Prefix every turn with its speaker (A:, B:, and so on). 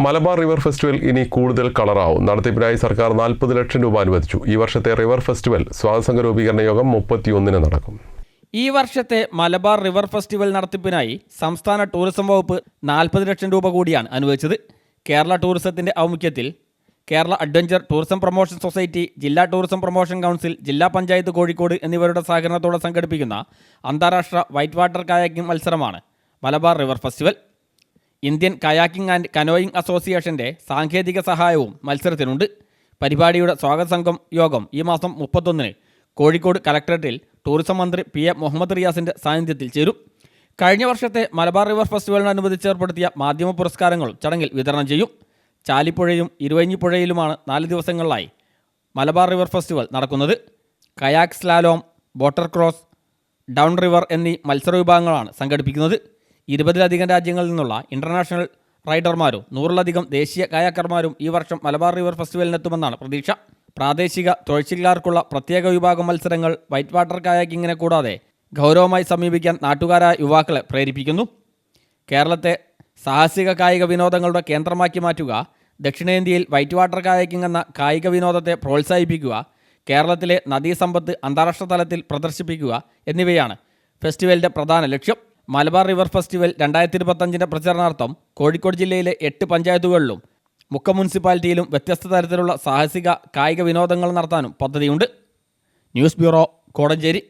A: Malabar river festival ഇനി കൂടുതൽ കളറാവും. നടത്തിപ്പിനായി സർക്കാർ നാൽപ്പത് ലക്ഷം രൂപ അനുവദിച്ചു. ഈ വർഷത്തെ റിവർ ഫെസ്റ്റിവൽ സ്വാതസംഘ രൂപീകരണ യോഗം മുപ്പത്തിയൊന്നിന് നടക്കും.
B: ഈ വർഷത്തെ മലബാർ റിവർ ഫെസ്റ്റിവൽ നടത്തിപ്പിനായി സംസ്ഥാന ടൂറിസം വകുപ്പ് നാൽപ്പത് ലക്ഷം രൂപ കൂടിയാണ് അനുവദിച്ചത്. കേരള ടൂറിസത്തിന്റെ ആഭിമുഖ്യത്തിൽ Kerala adventure tourism promotion society ജില്ലാ ടൂറിസം പ്രൊമോഷൻ കൗൺസിൽ ജില്ലാ പഞ്ചായത്ത് കോഴിക്കോട് എന്നിവരുടെ സഹകരണത്തോടെ സംഘടിപ്പിക്കുന്ന അന്താരാഷ്ട്ര വൈറ്റ് വാട്ടർ കായാക്കിംഗ് മത്സരമാണ് Malabar river festival. Indian kayaking and canoeing അസോസിയേഷന്റെ സാങ്കേതിക സഹായവും മത്സരത്തിനുണ്ട്. പരിപാടിയുടെ സ്വാഗത സംഘം യോഗം ഈ മാസം മുപ്പത്തൊന്നിന് കോഴിക്കോട് കലക്ടറേറ്റിൽ ടൂറിസം മന്ത്രി പി എ മുഹമ്മദ് റിയാസിന്റെ സാന്നിധ്യത്തിൽ ചേരും. കഴിഞ്ഞ വർഷത്തെ മലബാർ റിവർ ഫെസ്റ്റിവലിനനുബന്ധിച്ച് ഏർപ്പെടുത്തിയ മാധ്യമ പുരസ്കാരങ്ങൾ ചടങ്ങിൽ വിതരണം ചെയ്യും. ചാലിപ്പുഴയും ഇരുവഞ്ഞിപ്പുഴയിലുമാണ് നാല് ദിവസങ്ങളിലായി മലബാർ റിവർ ഫെസ്റ്റിവൽ നടക്കുന്നത്. Kayak slalom boater cross down river എന്നീ മത്സര വിഭാഗങ്ങളാണ് സംഘടിപ്പിക്കുന്നത്. ഇരുപതിലധികം രാജ്യങ്ങളിൽ നിന്നുള്ള ഇന്റർനാഷണൽ റൈഡർമാരും നൂറിലധികം ദേശീയ കായാക്കർമാരും ഈ വർഷം മലബാർ റിവർ ഫെസ്റ്റിവലിനെത്തുമെന്നാണ് പ്രതീക്ഷ. പ്രാദേശിക തൊഴിച്ചില്ലാർക്കുള്ള പ്രത്യേക വിഭാഗം മത്സരങ്ങൾ വൈറ്റ് വാട്ടർ കായാക്കിങ്ങിനെ കൂടാതെ ഗൗരവമായി സമീപിക്കാൻ നാട്ടുകാരായ യുവാക്കളെ പ്രേരിപ്പിക്കുന്നു. കേരളത്തെ സാഹസിക കായിക വിനോദങ്ങളുടെ കേന്ദ്രമാക്കി മാറ്റുക ദക്ഷിണേന്ത്യയിൽ വൈറ്റ് വാട്ടർ കായക്കിംഗ് എന്ന കായിക വിനോദത്തെ പ്രോത്സാഹിപ്പിക്കുക കേരളത്തിലെ നദീസമ്പത്ത് അന്താരാഷ്ട്ര തലത്തിൽ പ്രദർശിപ്പിക്കുക എന്നിവയാണ് ഫെസ്റ്റിവലിന്റെ പ്രധാന ലക്ഷ്യം. മലബാർ റിവർ ഫെസ്റ്റിവൽ രണ്ടായിരത്തി ഇരുപത്തഞ്ചിന്റെ പ്രചരണാർത്ഥം കോഴിക്കോട് ജില്ലയിലെ എട്ട് പഞ്ചായത്തുകളിലും മുക്ക മുനിസിപ്പാലിറ്റിയിലും വ്യത്യസ്ത തരത്തിലുള്ള സാഹസിക കായിക വിനോദങ്ങൾ നടത്താനും പദ്ധതിയുണ്ട്. News bureau Kodanchery.